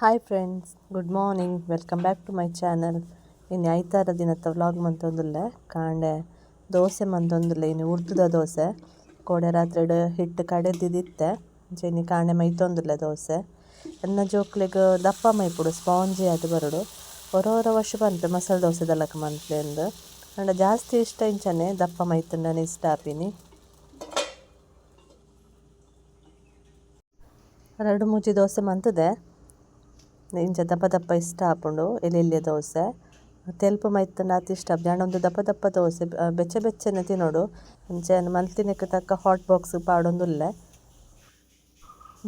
Hi friends good morning welcome back to my channel ಇನ್ನು ಐತಾರ ದಿನತ್ತ vlog ಮಂತೊಂದುಲ್ಲೆ, ಕಾಂಡೆ ದೋಸೆ ಮಂತೊಂದುಲ್ಲೆ, ಇನ್ನು ಉರ್ದುದ ದೋಸೆ. ಕೋಡೆ ರಾತ್ರಿ ಹಿಟ್ಟು ಕಡೆದಿದ್ದಿತ್ತೆ ಅಂಚೆನಿ ಕಾಂಡೆ ಮೈತೊಂದುಲ್ಲೆ ದೋಸೆ. ಎನ್ನ ಜೋಕ್ಲೆಗ್ ದಪ್ಪ ಮೈಪುಡು ಸ್ಪಾಂಜಿ ಅದು ಬರಡು. ಹೊರ ವರ್ಷ ಬಂತು ಮಸಾಲೆ ದೋಸೆ ದಲಕ ಮಂತ್ಲೆಂದು ಅಂಡ ಜಾಸ್ತಿ ಇಷ್ಟ ಇಂಚನೆ ದಪ್ಪ ಮೈತುಂಡನೆ ಇಷ್ಟ ಆಪಿನಿ. ಎರಡು ಮುಜಿ ದೋಸೆ ಮಂತುದೆ. ಇಂಚ ದಪ್ಪ ದಪ್ಪ ಇಷ್ಟ ಆಪುಂಡು ಎಲೆಲ್ಯ ದೋಸೆ, ತೆಲ್ಪು ಮೈತುಂಡ ಅತಿ ಇಷ್ಟ ಒಂದು ದಪ್ಪ ದಪ್ಪ ದೋಸೆ ಬೆಚ್ಚ ಬೆಚ್ಚನೆ ತಿನ್ನೋಡು ಅಂಚೆನ್ ಮಲ್ತಿನಕ್ಕೆ ತಕ್ಕ ಹಾಟ್ ಬಾಕ್ಸ್ ಪಾಡೊಂದುಲ್ಲೆ.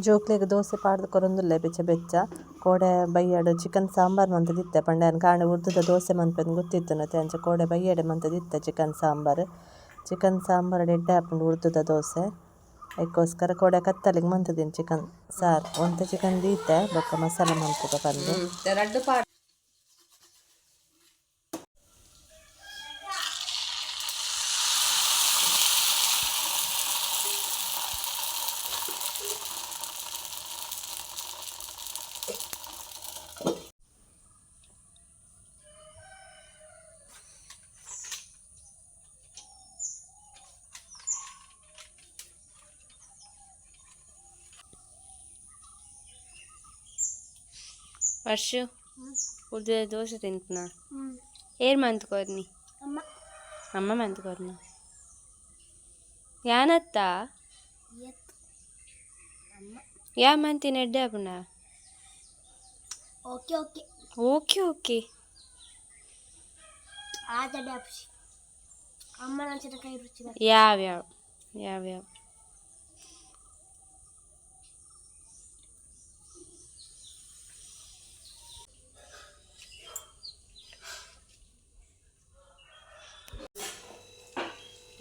ಜೋಕ್ಲೆಗ್ ದೋಸೆ ಪಾಡ್ದು ಕೊರೊಂದುಲ್ಲೆ ಬೆಚ್ಚ ಬೆಚ್ಚ. ಕೋಡೆ ಬೈಯಡ್ ಚಿಕನ್ ಸಾಂಬಾರ್ ಮಂತದಿತ್ತೆ. ಪಂಡ ಕಾಣ ಉರ್ದುದ ದೋಸೆ ಮನ್ಪೆನ್ ಗೊತ್ತಿತ್ತು ನತ್ತೆ ಅಂಚ ಕೋಡೆ ಬೈಯಡೆ ಮಂತದಿತ್ತೆ ಚಿಕನ್ ಸಾಂಬಾರ್. ಚಿಕನ್ ಸಾಂಬಾರ್ ಡೆಡ್ಡೆ ಆಪುಂಡು ಉರ್ದುದ ದೋಸೆ. ಅದಕ್ಕೋಸ್ಕರ ಕೋಡೆ ಕತ್ತಲಿಗೆ ಮಂತದೇನು ಚಿಕನ್ ಸಾರ್. ಒಂತೆ ಚಿಕನ್ ದೀತೆ ಬೊಕ್ಕ ಮಸಾಲ ಮಂತದ ಬಂದು ಎರಡು ಪಾಟ್ ವರ್ಷು ಉರ್ದು ದೋಸೆ ತಿಂತನ ಏರ್ ಮಂತ್ಕೋರ್ನಿ ಅಮ್ಮ. ಮಂತ್ಕೋರ್ನ ಯಾನತ್ತ? ಯಾ ಮಂತಿನ ಎಡ್ಡೆ ಅಪ್ಪನ ಓಕೆ ಓಕೆ. Okay okay. ಆತಡೆ ಅಪ್ಸಿ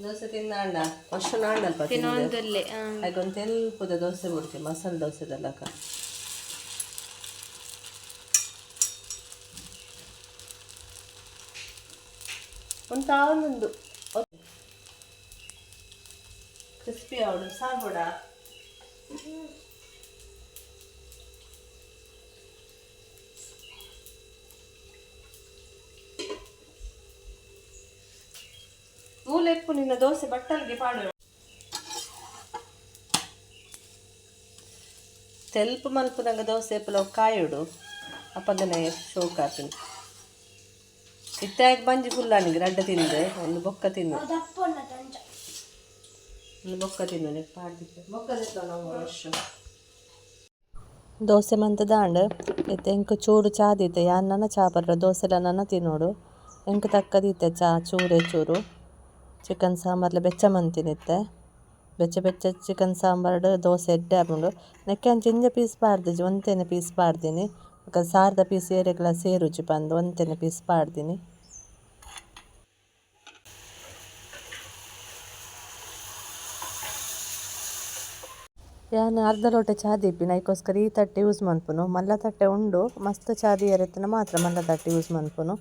ದೋಸೆ ತಿನ್ನಾಂಡ? ವರ್ಷ ನಾಂಡಲ್ಪ ತಿನ್ನೊಂದಲ್ಲೇ ಅದಕ್ಕೊಂದು ತೆಲ್ಪದ ದೋಸೆ ಬಿಡ್ತೀವಿ ಮಸಾಲೆ ದೋಸೆದಲ್ಲಕ ಒಂದು ತಾವೊಂದೊಂದು ಕ್ರಿಸ್ಪಿ ಅವಡು ಸಾಬೋಡ ನಿನ್ನ ದೋಸೆ ಬಟ್ಟಲ್ಗೆ ಪಾಡು. ತೆಲ್ಪು ಮಲ್ಪುನಂಗ ದೋಸೆ ಪುಲವ್ ಕಾಯುಡು. ಅಪ್ಪಗನೆ ಶೋಕ್ ಆತೀನಿ ಇತ್ತಾಗ ಬಂಜಿ ಫುಲ್ಲಾನಿಗೆ ರಡ್ಡ ತಿಂದೆ, ಒಂದು ಬೊಕ್ಕ ತಿನ್ನು. ಒಂದು ಬೊಕ್ಕ ತಿನ್ನು ವರ್ಷ. ದೋಸೆ ಮಂತ ದಾಂಡ್ ಇತ್ತೆ ಎಂಕ್ ಚೂರು ಚಾದಿತ್ತೆ ಯಾನ್ನ ಚಾ ಬರ್ರ ದೋಸೆಲ ನನ್ನ ತಿನ್ನೋಡು. ಎಂಕ್ ತಕ್ಕದಿತ್ತೆ ಚಾ, ಚೂರೆ ಚೂರು ಚಿಕನ್ ಸಾಂಬಾರ್ಲೆ ಬೆಚ್ಚ ಮಂತಿನಿತ್ತೆ. ಬೆಚ್ಚ ಬೆಚ್ಚ ಚಿಕನ್ ಸಾಂಬಾರ್ಡು, ದೋಸೆ, ಎಡ್ಡೆ ಆಪುಂಡು ನೆಕ್ಕೆ ಚಿಂಜ ಪೀಸ್ ಪಾಡ್ದಿಜಿ ಒಂತೆನೆ ಪೀಸ್ ಪಾಡ್ದಿನಿ ಅಕ್ಕ ಸಾರ್ದ ಪೀಸ್ ಏರೆಗ್ಲ ಸೇರುಜಿ ಬಂದು ಒಂತೆನೆ ಪೀಸ್ ಪಾಡ್ದಿನಿ ಯಾನ್ ಅರ್ಧ ಲೋಟ ಚಾದಿ ದೀಪಿನ ಅದಕ್ಕೋಸ್ಕರ ಈ ತಟ್ಟೆ ಯೂಸ್ ಮನ್ಪುನು ಮಲ್ಲ ತಟ್ಟೆ ಉಂಡು, ಮಸ್ತ್ ಚಾದಿ ದಿಯರೆತ್ತನ ಮಾತ್ರ ಮಲ್ಲ ತಟ್ಟೆ ಯೂಸ್ ಮನ್ಪುನು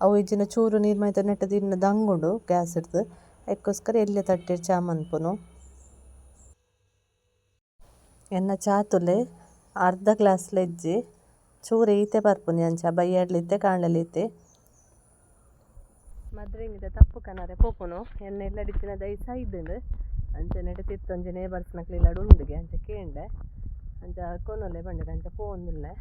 ಅವು ಇಜ್ಜಿನ ಚೂರು ನೀರು ಮೈತ ನೆಟ್ಟ ದಿನ ದಂಗುಂಡು ಗ್ಯಾಸ್ ಇಡ್ದು ಅದಕ್ಕೋಸ್ಕರ ಎಲ್ಲೇ ತಟ್ಟೆ ಚಾ ಮನ್ಪುನು. ಎನ್ನ ಚಾ ತುಲೆ ಅರ್ಧ ಗ್ಲಾಸ್ ಲೆಜ್ಜಿ ಚೂರು ಈತೆ ಬರ್ಪುನಿ ಅಂಚ ಬೈಯಾಡ್ಲಿತ್ತೆ ಕಾಣಲಿತ್ತೆ ಮದ್ರೆಂಗಿದ ತಪ್ಪು ಕನರೆ ಪೋಪುನು. ಎಣ್ಣೆ ಎಲ್ಲ ಅಡಿತಿನ ದೈಸ ಸೈಡ್ ಅಂಚ ನೆಡೆತಿತ್ತು ಅಂಚ ನೇಬರ್ಸ್ ನಕ್ಲಿಲ್ಲ ಉಂಡಿಗೆ ಅಂಚ ಕೇಂಡೆ. ಅಂಚ ಕೊನೊಲೆ ಬಂಡಿದೆ, ಅಂಚ ಪೋಂದುಲ್ಲೆ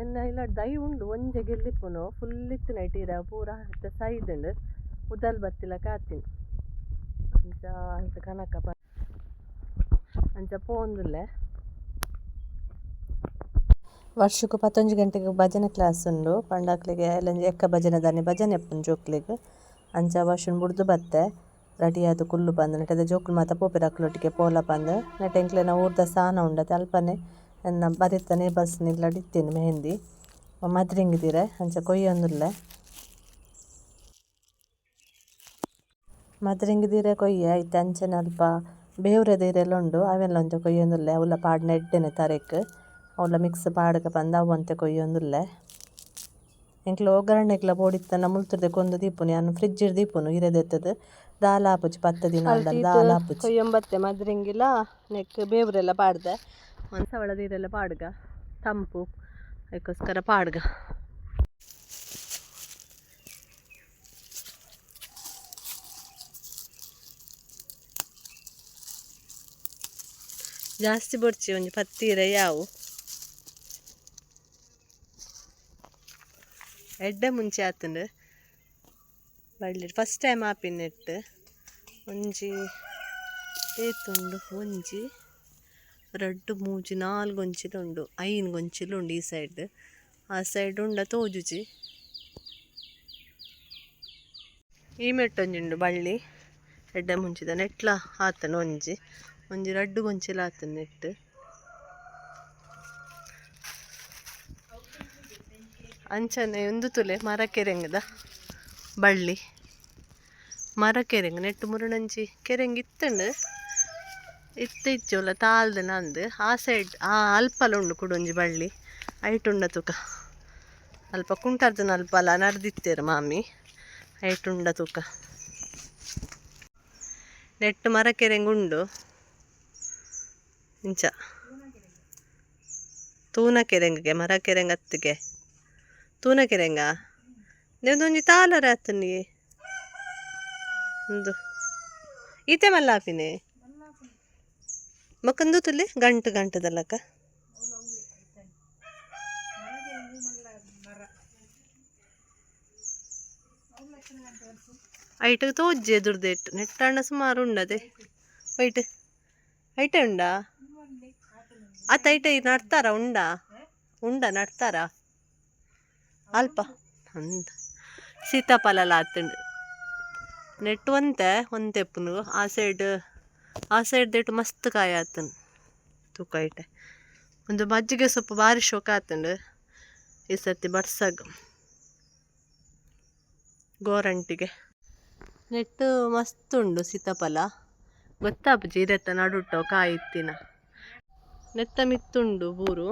ಎನ್ನ ಇಲ್ಲ ದೈ ಉಂಡು, ಒಂಜೆ ಗೆಲ್ಲಿಪ್ಪುನು ಫುಲ್ ಇತ್ತಿನ ಇಟ್ಟಿರ ಪೂರ ಹತ್ತ ಸೈದುಂಡು ಉದಲ್ ಬತ್ತಿಲ ಕಾತಿನಿ. ಅಂಚ ಅಂಚ ಕನಕ ಬ ಅಂಚ ಪೋಂದುಲ್ಲೆ. ವರ್ಷಕ್ಕೆ ಪತ್ತೊಂಜಿ ಗಂಟೆಗೆ ಭಜನೆ ಕ್ಲಾಸ್ ಉಂಡು. ಪಂಡಾಕ್ಲಿಗೆ ಎಲ್ಲಂಜಿ ಎಕ್ಕ ಭಜನೆ ದಾನಿ, ಭಜನೆ ಎಪ್ಪುನು ಜೋಕ್ಲಿಗ್. ಅಂಚ ವರ್ಷನ್ ಬುಡ್ದು ಬತ್ತೆ. ರೆಡಿ ಆದು ಕುಲ್ಲು ಬಂದು ನೆಟ್ಟದ ಜೋಕುಲು ಮಾತ ಪೋಪೆರ್ ಅಕ್ಲೊಟ್ಟಿಗೆ ಪೋಲ ಬಂದು ನೆಟ್ಟ ಎಂಕ್ಲೆನ ಊರ್ದ ಸಾನ ಉಂಡತೆ, ಅಲ್ಪನೆ. ಎನ್ನ ಬರಿತ ನೇಬರ್ಸ್ ನಿಲ್ಲ ಡಿತ್ತೀನಿ ಮೆಹಂದಿ. ಮದ್ರಿಂಗಿದಿರೆ ಅಂಚ ಕೊಯ್ಯೊಂದುಲ್ಲೆ. ಮದ್ರಿಂಗಿದಿರೆ ಕೊಯ್ಯ? ಐತೆ ಅಂಚನೆ ಅಲ್ಪ ಬೇವ್ರೆ ದೀರೆಲ್ಲ ಉಂಡು, ಅವೆಲ್ಲ ಒಂಚ ಕೊಯ್ಯೊಂದುಲ್ಲೆ. ಅವಲ್ಲ ಪಾಡ್ನ ಎಡ್ಡೆನೆ ತರೆಕ್. ಅವಲ್ಲ ಮಿಕ್ಸ್ ಪಾಡ್ಗ ಬಂದು ಅವು ಒಂತೆ ಕೊಯ್ಯೊಂದುಲ್ಲೆ. ಎಂಕ್ಲ ಒಗ್ಗರಣೆಗ್ಲ ಬೋಡಿತ್ತನ ಮುಲ್ತುರ್ದೆ ಕೊಂದು ದೀಪುನಿ. ನಾನು ಫ್ರಿಜ್ ದೀಪುನು ಇರದೆತ್ತದ ದಾಲ್ ಆಪುಜಿ ಪತ್ತ ದಿನ ದಾಲ್ ಆಪುಜಿ ಕೊಯ್ಯೊಂಬತ್ತೆ ಮದ್ರಿಂಗಿಲ ನೆಕ್ ಬೇವ್ರೆಲ್ಲ ಪಾಡ್ದೆ. ಸವಳ ನೀರೆಲ್ಲ ಪಾಡ್ಗ, ತಂಪು, ಅದಕ್ಕೋಸ್ಕರ ಪಾಡ್ಗ. ಜಾಸ್ತಿ ಬೊಡ್ಚಿ, ಒಂದು ಪತ್ತೀರ ಯಾವು? ಎಡ್ಡೆ ಮುಂಚೆ ಆತಂಡು. ಬಳ್ಳಿ ಫಸ್ಟ್ ಟೈಮ್ ಆಪಿನ ಇಟ್ಟು ಒಂಜಿ, ಏತುಂಡು, ಒಂಜಿ. ರಡ್ಡು ಮೂಜಿ ನಾಲ್ಕು ಒಂಚಿಲುಂಡು ಐನ್ ಗೊಂಚಿಲುಂಡು ಈ ಸೈಡ್. ಆ ಸೈಡ್ ಉಂಡ ತೋಜುಜಿ. ಈ ಮೆಟ್ಟೊಂಜುಂಡು ಬಳ್ಳಿ, ಎಡ್ಡೆ ಮುಂಚಿದ ನೆಟ್ಲ ಆತನ ಒಂಜಿ. ಒಂಜಿ ರಡ್ಡು ಗೊಂಚಿಲ ಆತನ ನೆಟ್ಟು. ಅಂಚನೆ ಒಂದು ತುಲೆ ಮರ ಕೆರೆಂಗದ ಬಳ್ಳಿ. ಮರ ಕೆರೆಂಗ ನೆಟ್ಟು ಮುರುಣಂಜಿ ಕೆರೆಂಗ್ ಇತ್ತ ಇಚ್ಚೋಲ ತಾಳ್ದು ನಂದು. ಆ ಸೈಡ್ ಆ ಅಲ್ಪಲ ಉಂಡು ಕುಡೊಂಜಿ ಬಳ್ಳಿ. ಐಟುಂಡ ತುಕ. ಅಲ್ಪ ಕುಂಟರ್ದನ ಅಲ್ಪಲ ನಡ್ದಿತ್ತೇರು ಮಾಮಿ. ಐಟುಂಡ ತುಕ. ನೆಟ್ಟು ಮರಕೆರೆಂಗುಂಡು. ಇಂಚ. ತೂನ ಮರಕೆರೆಂಗ ಅತ್ತಿಗೆ ಕೆರೆಂಗ್ ಹತ್ತಿಗೆ ತೂನ ಕೆರೆಂಗ ನೀವೊಂದೊಂಜಿ ತಾಲರ ಆತನಿ ಒಂದು ಈತೆ ಮಲ್ಲಾಪಿನೇ? ಮಕ್ಕಂದು ತುಲಿ, ಗಂಟು ಗಂಟದಲ್ಲಕ್ಕ? ಐಟಗೆ ತೋಜ್ಜೆ ದುರ್ದೇಟ್ ನೆಟ್ಟಣ್ಣ ಸುಮಾರು ಉಂಡದೆ. ವೈಟ್ ಐಟೆ ಉಂಡಾ? ಆತ ಐಟ ನಡ್ತಾರ, ಉಂಡಾ? ಉಂಡ, ನಡ್ತಾರ? ಅಲ್ಪ, ಅಂದ. ಸೀತಾಫಲ ಆತುಂಡು ನೆಟ್ಟು ಒಂತೆ, ಒಂತೆಪ್ಪುನು, ಆ ಸೈಡ್ ಆ ಸೈಡ್ ದೇಟು ಮಸ್ತ್ ಕಾಯಿ ಆತನ್ ತೂಕ ಇಟ್ಟೆ ಒಂದು ಮಜ್ಜಿಗೆ ಸ್ವಲ್ಪ ಭಾರಿ ಶೋಕ ಆತಂಡು, ಈ ಸರ್ತಿ ಬಡ್ಸಾಗ ಗೋರಂಟಿಗೆ. ನೆಟ್ಟು ಮಸ್ತ್ ಉಂಡು ಸೀತಾಫಲ ಗೊತ್ತಾಪುಜಿ ಜೀರೆತ್ತ ನಡುಟ್ಟೋ ಕಾಯಿ ಇತ್ತಿನ? ನೆತ್ತ ಮಿತ್ತುಂಡು ಬೂರು.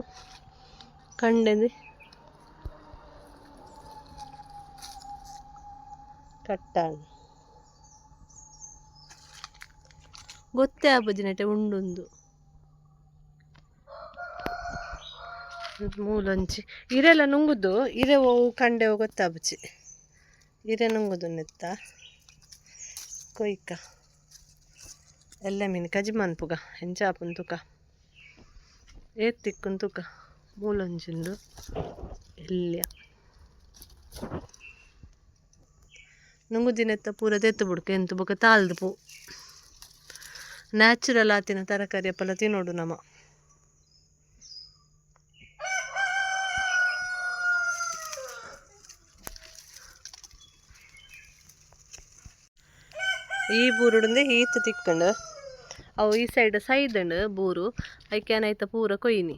ಕಂಡೆದಿ ಕಟ್ಟಾಣ್ ಗೊತ್ತೇ ನೆಟೆ ಉಂಡುಂದು. ಮೂಲೊಂಜಿ ಇರೆಲ್ಲ ನುಂಗುದು? ಇರೆ ಓ ಕಂಡೆ ಗೊತ್ತಾಪುಜಿ ಇರೆ ನುಂಗುದು ನೆತ್ತ. ಕೊಯ್ಕ. ಎಲ್ಲ ಮೀನು. ಕಜಿಮಾನ್ ಮನ್ಪುಗ ಹೆಂಚಾಪುನ್ ತುಕ. ಏತ್ ತುಕ. ಮೂಲೊಂಜಿಂದು. ಎಲ್ಯ. ನುಂಗುದಿನೆತ್ತ ಪೂರ ತೆತ್ತು ಬಿಡ್ಕ, ಎಂತು ಬೊಕ ತಾಳ್ದು ಪೂ. ನ್ಯಾಚುರಲ್ ಆತಿನ ತರಕಾರಿ ಅಪ್ಪಲ ತಿನ್ನೋಡು ನಮ ಈ ಬೂರುಡಂದೆ ಈತ ತಿಕ್ಕಂಡು, ಅವು ಈ ಸೈಡ್ ಸೈದಂಡು ಬೂರು ಐಕ್ಯಾನೈತ ಪೂರ ಕೊಯ್ನಿ.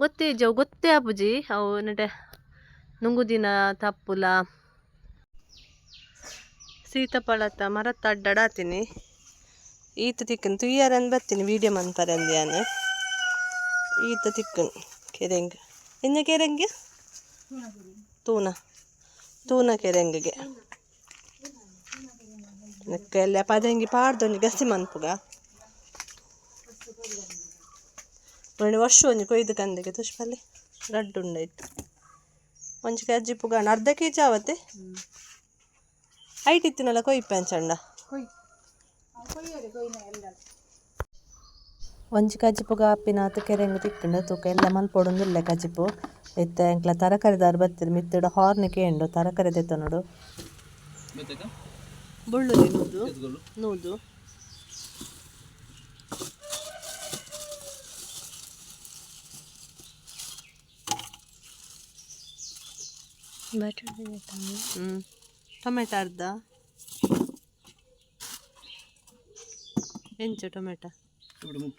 ಗೊತ್ತೇ ಜವು ಗೊತ್ತೇ ಆಪುಜಿ ಅವು ನಟ ನುಂಗುದಿನ, ತಪ್ಪುಲ ಸೀತಾಫಲತ್ತ ಮರತ್ತ ಅಡ್ಡಾಡಾತೀನಿ ಈತ ತಿಕ್ಕನ್, ತುಯ್ಯಾರನ್ ಬರ್ತೀನಿ ವೀಡಿಯೋ ಮನ್ಪರ ಅಂದ್ಯಾನ ಈತ ತಿಕ್ಕನ್, ಕೆರೆಂಗ್. ಇನ್ನ ಕೆರೆಂಗೆ? ತೂನ. ತೂನ ಕೆರೆಂಗಿಗೆ. ನೆಕ್ಕೆಲ್ಲ ಪದಂಗಿ ಪಾಡ್ದೊಂಜಿ ಗಸಿ ಮನ್ಪುಗ. ಒಂದು ವರ್ಷ ಒಂಜಿ ಕೊಯ್ದು ಕಂದಿಗೆ ತುಷ್ಪಲ್ಲಿ. ರಡ್ಡು ಉಂಡಾಯ್ತು ಒಂಜಿ ಕೆಜಿ ಪುಗಾಣ, ಅರ್ಧ ಕೆ ಜಿ ಆವತ್ತೆ ಐಟ್ ಇತ್ತಿನಲ್ಲ ಕೊಯ್ಪೆ. ಅಂಚಂಡ ಒಂಜಿ ಕಜಿಪುಗ ಆಪಿನಾತ್ ಕೆರೆಂಗ್ ತಿಕ್ಕಂಡು ತೂಕ ಎಲ್ಲ ಮಲ್ಪೊಡೊಂದುಲ್ಲೆ ಕಜಿಪು ಇತ್ತೆ ಎಂಕ್ಲ ತರಕಾರಿದಾರ್ ಬತ್ತಿರ್ ಮಿತ್ತುಡ ಹಾರ್ನ್ ಕೇಂಡು ತರಕಾರಿ ದೆತ್ತ ನೋಡು. ಬುಳ್ಳುಳ್ಳಿ ನೂದು ನೂದು. ಟೊಮೆಟೊ ಅರ್ಧ. എഞ്ചു ടൊമാറ്റ ഇവിടെ മുട്ട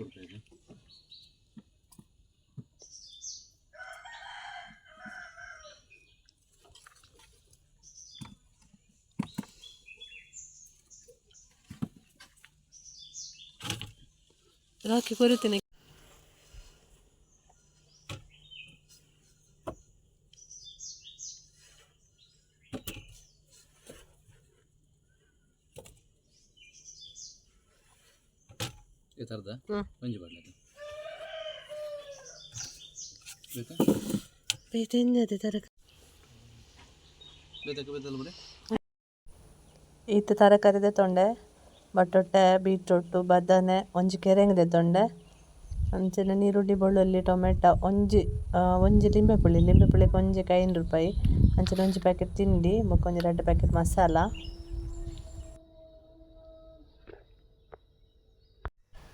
ഇതാക്കി കൊരുത്തിന് ಈ ಥರದ? ಮಂಜು ಬಣ್ಣದ ಬೇತೆಂಜದೆ ತರಕ ಈತ ತರಕಾರಿ ತೊಂಡೆ ಬಟೊಟ್ಟೆ ಬೀಟ್ರೂಟು ಬದನೆ ಒಂಜಿ ಕೆರೆಂಗ್ ತೊಂಡೆ ಅಂಚಿನ ನೀರುಳ್ಳಿ ಬೆಳ್ಳುಳ್ಳಿ ಟೊಮೆಟೊ ಒಂಜಿ ಒಂಜಿ ಲಿಂಬೆ ಪುಳಿ ಲಿಂಬೆ ಪುಳಿಗೆ ಒಂಜಿ ಐನೂರು ರೂಪಾಯಿ ಅಂಚನೆ ಒಂಜಿ ಪ್ಯಾಕೆಟ್ ತಿಂಡಿ ಬೊಕ್ಕ ರೆಡ್ ರಡ್ಡ್ ಪ್ಯಾಕೆಟ್ ಮಸಾಲ.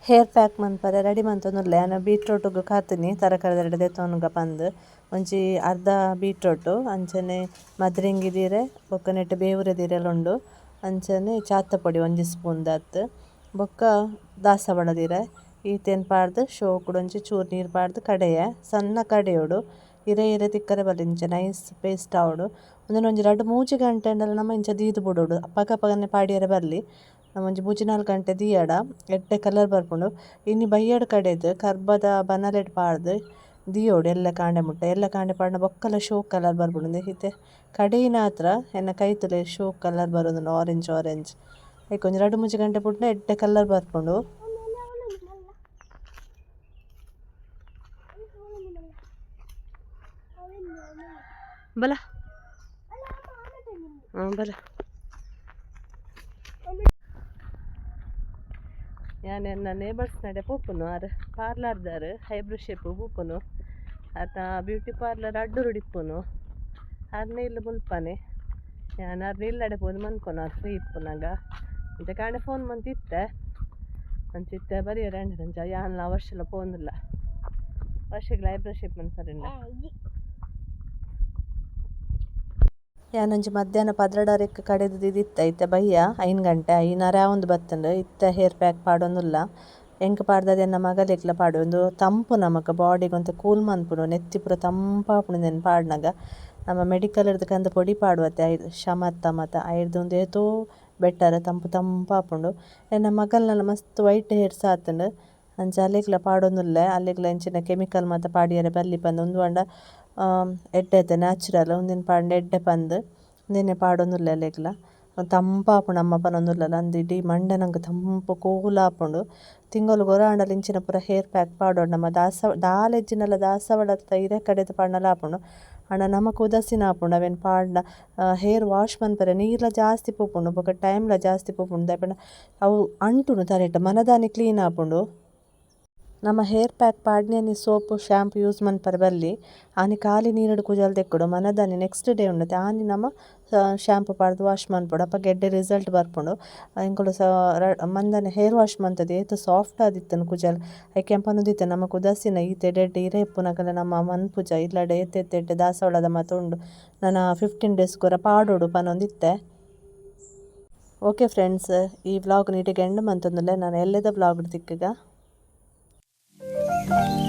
ಹೇರ್ ಪ್ಯಾಕ್ ಮನ್ಪರೆ ರೆಡಿ ಮಂತೊಂದುಲ್ಲೆ ಆನ ಬೀಟ್ರೂಟ್ಗ್ ಕಾತೀನಿ ತರಕಾರಿ ಎರಡೆ ದೆತೊನುಗ ಪಂದ್. ಒಂಜಿ ಅರ್ಧ ಬೀಟ್ರೂಟ್ ಅಂಚನೆ ಮದ್ರಿಂಗಿದೀರೆ ಬೊಕ್ಕ ನೆಟ್ಟ್ ಬೇವುರೆದೀರೆಲ ಉಂಡು ಅಂಚನೆ ಚಾತ ಪೊಡಿ ಒಂಜಿ ಸ್ಪೂನ್ ದತ್ತ್ ಬೊಕ್ಕ ದಾಸವಾಳದೀರೆ ಈತೆನ್ ಪಾಡ್ದ್, ಶೋಕುಡು ಒಂಜಿ ಚೂರು ನೀರು ಪಾಡ್ದ್ ಕಡೆಯ, ಸಣ್ಣ ಕಡೆಯೋಡು. ಇರೆ ಇರೆ ತಿಕ್ಕರೆ ಬಲ್ಲಿ ಇಂಚ, ನೈಸ್ ಪೇಸ್ಟ್ ಆವಡು. ಒಂದೊಂದು ಒಂಜಿ ರಡ್ಡ್ ಮೂಜಿ ಗಂಟೆಂಡಲ ನಮ ಇಂಚ ದೀದ್ ಬಿಡೋಡು, ಪಗ ಪಗನೆ ಪಾಡ್ಯರೆ ಬರ್ಲಿ ನಮ ಒಂಜಿ ಮೂಜಿ ನಾಲ್ಕು ಗಂಟೆ ದಿಯಡ ಎಡ್ಡೆ ಕಲರ್ ಬರ್ಪುಂಡು. ಇನಿ ಬಯ್ಯಡ್ ಕಡೆದ್ ಕರ್ಬದ ಬನಲೆಟ್ ಪಾಡ್ದ್ ದಿಯೋಡು ಎಲ್ಲ ಕಾಂಡೆ ಮುಟ್ಟ, ಎಲ್ಲ ಕಾಂಡೆ ಪಾಡ್ನ ಬೊಕ್ಕಲ ಶೋ ಕಲರ್ ಬರ್ಪುಂಡು. ಹಿತೆ ಕಡೆಯಿನ ಹತ್ರ ಎನ್ನ ಕೈತಲೆ ಶೋ ಕಲರ್ ಬರೋದು ಆರೆಂಜ್ ಆರೆಂಜ್ ಐಕ್ ಒಂಜಿ ರಡ್ಡ್ ಮೂಜಿ ಗಂಟೆ ಪುಟ್ಟ ಎಡ್ಡೆ ಕಲರ್ ಬರ್ಪುಂಡು. ಬಲ. ಬಲ. ಯಾನ್ എന്ന ನೇಬರ್ಸ್ ನಡೆ ಪೋಪುನು ಆರ್ ഹൈബ്രോ ಐಬ್ರೋ ಶೇಪ್ ಪೋಪುನು, ಆತ ಬ್ಯೂಟಿ ಪಾರ್ಲರ್ ಅಡ್ಡುರು ಡಿಪ್ಪುನು ಆರ್ನೆ ಇಲ್ಲ ಮುಲ್ಪನೆ. ಯಾನ್ ಆರ್ನ ಇಲ್ಲಡೆ ಪೋದು ಮನ್ಕೊನು ಆರ್ ಫ್ರೀ ಇಪ್ಪುನಾಗ ಇಂಚ ಕಾಣೆ ಫೋನ್ ಮಂತಿತ್ತೆ ಅಂಚಿತ್ತೆ ಬರೀ ಅಂಡ ಅಂಚ ಯಾನ್ಲ ವರ್ಷಲ ಪೋಂದಿಲ್ಲ ವರ್ಷಗಳ ಐಬ್ರೋ ಶೇಪ್ ಮನ್ಪರಿಂದ ಯಾನೊಂಜಿ ಮಧ್ಯಾಹ್ನ ಪದ್ರಡರೆಕ್ ಕಡೆದು ದಿದಿತ್ತ ಇತ್ತೆ ಬಯ್ಯ? ಐನ್ ಗಂಟೆ, ಐನಾರ ಒಂದು ಬತ್ತಂಡು ಇತ್ತ ಹೇರ್ ಪ್ಯಾಕ್ ಪಾಡೊಂದುಲ್ಲ ಎಂಕ್ ಪಾಡ್ದಾದ ಎನ್ನ ಮಗಲೆಕ್ಲ ಪಾಡು. ಒಂದು ತಂಪು ನಮಕ್ ಬಾಡಿಗ್ ಒಂತೆ ಕೂಲ್ ಮನ್ಪುನು ನೆತ್ತಿ ಪೂರ ತಂಪಾಪುಣ ನೆನ್ ಪಾಡ್ನಗ. ನಮ್ಮ ಮೆಡಿಕಲ್ ಕಂದ ಪೊಡಿ ಪಾಡುವತ್ತೆ, ಐದು ಶಮತ್ತ ಮತ ಐರ್ದು ಒಂದು ಏತೋ ಬೆಟ್ಟರ ತಂಪು ತಂಪಾಪುಂಡು. ಎನ್ನ ಮಗಲ್ನಲ ಮಸ್ತ್ ವೈಟ್ ಹೇರ್ಸ್ ಆತುಂಡು ಅಂಚ ಅಲೆಗ್ಲ ಪಾಡೊಂದುಲ್ಲೆ ಅಲೆಗ್ಲ ಇಂಚಿನ ಕೆಮಿಕಲ್ ಮಾತ ಪಾಡಿಯರೆ, ಬಲ್ಲಿ ಪಂದ್ ಉಂದು ಪಂಡ ಎಡ್ಡೆತೆ ನ್ಯಾಚುರಲ್ ಉಂದೆನ್ ಪಾಂಡ ಎಡ್ಡೆ ಪಂದ್ ಉಂದೆನೆ ಪಾಡೊಂದುಲ್ಲೆ ಅಲೆಗ್ಲ ತಂಪಾಪುಂಡು ಅಮ್ಮ ಪನೊಂದುಲ್ಲಲ ಅಂದ್ ಇಡೀ ಮಂಡೆ ನಂಕ್ ತಂಪು ಕೂಲ್ ಆಪುಂಡು ತಿಂಗೊಲು ಗೊರಾಂಡಲ ಇಂಚಿನ ಪೂರ ಹೇರ್ ಪ್ಯಾಕ್ ಪಾಡೋಡು ನಮ ದಾಸ ದಾಲೆಜ್ಜಿನಲ ದಾಸವಾಳದ ಇರೆ ಕಡೆದು ಪನ್ನಲ ಆಪುಂಡು ಆಂಡ ನಮಕ್ ಉದಾಸೀನ ಆಪುಂಡು ಅವೆನ್ ಪಾಡ್ನ ಹೇರ್ ವಾಶ್ ಮನ್ಪರೆ ನೀರ್ಲ ಜಾಸ್ತಿ ಪೋಪುಂಡು ಬೊಕ ಟೈಮ್ಲ ಜಾಸ್ತಿ ಪೋಪುಂಡು ದಾಯೆಪಂಡ ಅವು ಅಂಟುನು ತರೆಟ್ ಮನದಾನಿ ಕ್ಲೀನ್ ಆಪುಂಡು ನಮ್ಮ ಹೇರ್ ಪ್ಯಾಕ್ ಪಾಡ್ನೆನಿ ಸೋಪ್, ಶ್ಯಾಂಪು, ಯೂಸ್ ಮನ್ ಬಲ್ಲಿ ಆನಿ ಖಾಲಿ ನೀರುಡು ಕುಜಲ್ ದೆಕ್ಕುಡು ಮನದಾನಿ ನೆಕ್ಸ್ಟ್ ಡೇ ಉಂಡತೆ ಆನಿ ನಮ ಶ್ಯಾಂಪು ಪಾಡ್ದ್ ವಾಶ್ ಮನ್ಪುಡು ಅಪ್ಪ ಗೆಡ್ಡೆ ರಿಸಲ್ಟ್ ಬರ್ಪುಂಡು. ಎಂಕುಲು ಸಹ ಮಂದನೆ ಹೇರ್ ವಾಶ್ ಮಂತುದು, ಏತ್ ಸಾಫ್ಟ್ ಆದಿತ್ತನು ಕುಜಲ್. ಐಕೆ ದಿತ್ತ ನಮಕ್ ಉದಾಸೀನ ಈತೆ ಎಡ್ಡೆ ಇರೆ ಇಪ್ಪುನಕಲೆ ನಮ್ಮ ಮನ್ಪುಜ ಇಲ್ಲಡೆ ಇಲ್ಲಡ ಎತ್ತ್ ದಾಸವಾಳದ ಮಾತ ಉಂಡು. ನನ ಫಿಫ್ಟೀನ್ ಡೇಸ್ ಕೂರ ಪಾಡೋಡು ಪನೊಂದಿತ್ತೆ. ಓಕೆ ಫ್ರೆಂಡ್ಸ್, ಈ ವ್ಲಾಗ್ ನೀಟಿಗೆ ಎಂಡ್ ಮಂತೊಂದುಲ್ಲೆ, ನಾನು ಎಲ್ಲೆದ ವ್ಲಾಗ್ Thank you.